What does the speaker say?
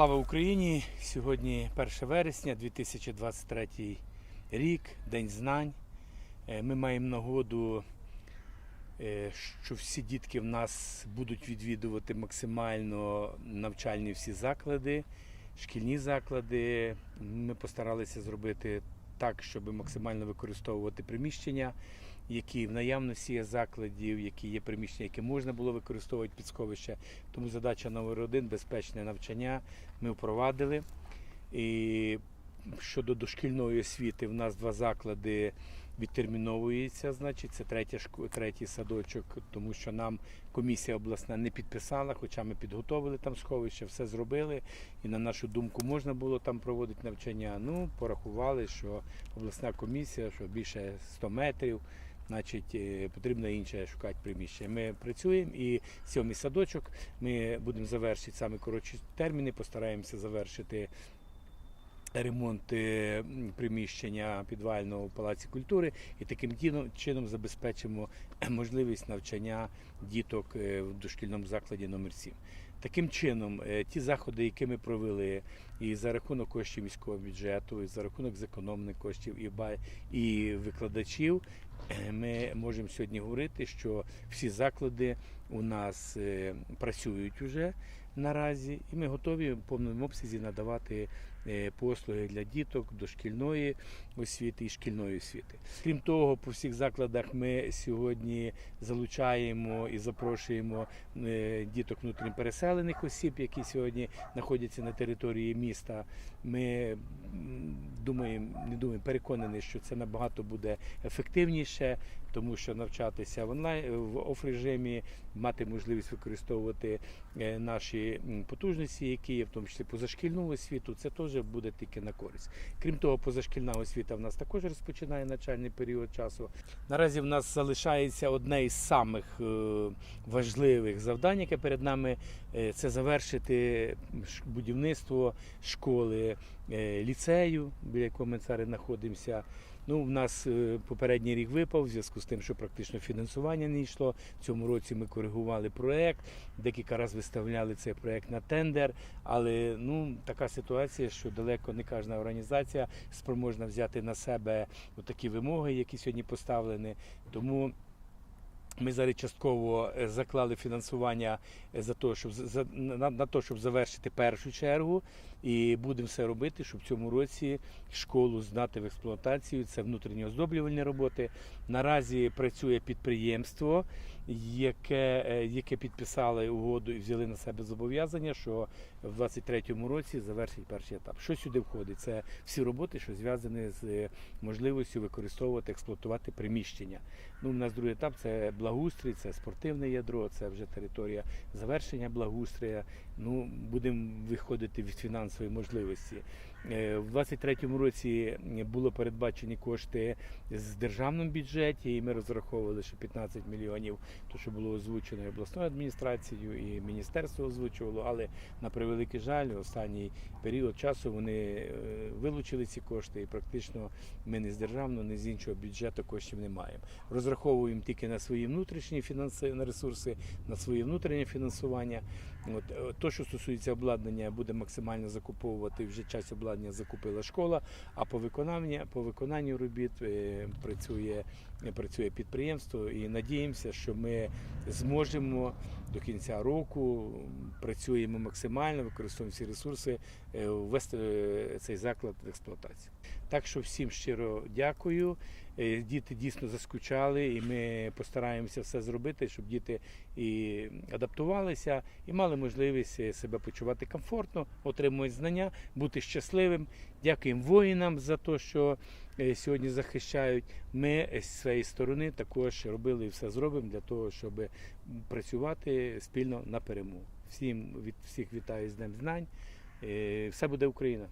Слава Україні! Сьогодні 1 вересня 2023 рік, День знань. Е, Ми маємо нагоду, е, що всі дітки в нас будуть відвідувати максимально навчальні всі заклади, шкільні заклади. Ми постаралися зробити так, щоб максимально використовувати приміщення, які в наявності є закладів, які є приміщення, які можна було використовувати під сховище. Тому задача номер один безпечне навчання ми впровадили. І щодо дошкільної освіти, в нас два заклади відтерміновується, значить, це третя третій садочок, тому що нам комісія обласна не підписала, хоча ми підготовили там сховище, все зробили. І на нашу думку можна було там проводити навчання. Ну, порахували, що обласна комісія, що більше 100 метрів. Значить, е, потрібно інше шукати приміщення. Ми працюємо і сьомий садочок. Ми будемо завершити саме коротші терміни, постараємося завершити ремонт е, приміщення підвального Палаці культури і таким чином забезпечимо можливість навчання діток е, в дошкільному закладі номер 7 Таким чином, е, ті заходи, які ми провели і за рахунок коштів міського бюджету, і за рахунок зекономних коштів і, ба- і викладачів, е, ми можемо сьогодні говорити, що всі заклади у нас е, працюють уже наразі, і ми готові в повному обсязі надавати послуги для діток дошкільної освіти і шкільної освіти. Крім того, по всіх закладах ми сьогодні залучаємо і запрошуємо е, діток внутрішньопереселених осіб, які сьогодні знаходяться на території міста. Ми думаємо, не думаємо, переконані, що це набагато буде ефективніше, тому що навчатися в онлайн в оф-режимі, мати можливість використовувати е, наші потужності, які є, в тому числі позашкільну освіту, це теж буде тільки на користь. Крім того, позашкільна освіта в нас також розпочинає навчальний період часу. Наразі в нас залишається одне із самих е, важливих завдань, яке перед нами е, це завершити будівництво школи е, ліцею, біля якого ми зараз знаходимося. Ну, в нас е, попередній рік випав в зв'язку з тим, що практично фінансування не йшло. В цьому році ми коригували проект, декілька разів виставляли цей проект на тендер. Але ну така ситуація, що далеко не кожна організація спроможна взяти на себе такі вимоги, які сьогодні поставлені. Тому ми зараз частково е, заклали фінансування е, за те, щоб за- на, на то, щоб завершити першу чергу, і будемо все робити, щоб в цьому році школу здати в експлуатацію. Це внутрішні оздоблювальні роботи. Наразі працює підприємство, яке, е, яке підписали угоду і взяли на себе зобов'язання, що в 23-му році завершить перший етап. Що сюди входить? Це всі роботи, що зв'язані з е, можливістю використовувати, експлуатувати приміщення. Ну, у нас другий етап це благоустрій, це спортивне ядро, це вже територія завершення благоустрія. Ну, будемо виходити від фінансової можливості. Е, В 23-му році було передбачені кошти з державному бюджеті, і ми розраховували, що 15 мільйонів, то що було озвучено і обласною адміністрацією, і міністерство озвучувало, але на превеликий жаль, останній період часу вони е, вилучили ці кошти, і практично ми не з державного, не з іншого бюджету коштів не маємо. Розраховуємо тільки на свої внутрішні фінанси, на ресурси, на своє внутрішнє фінансування. От е, що стосується обладнання, буде максимально закуповувати. Вже часть обладнання закупила школа. А по виконанню, по виконанню робіт е, працює, працює підприємство, і надіємося, що ми зможемо до кінця року працюємо максимально, використовуємо всі ресурси, е, ввести е, цей заклад в експлуатацію. Так що всім щиро дякую. Е, Діти дійсно заскучали, і ми постараємося все зробити, щоб діти і адаптувалися, і мали можливість е, себе почувати комфортно, отримувати знання, бути щасливим. Дякуємо воїнам за те, що е, сьогодні захищають. Ми з своєї сторони також робили і все зробимо для того, щоб працювати спільно на перемогу. Всім від всіх вітаю з Днем знань. Все буде Україна.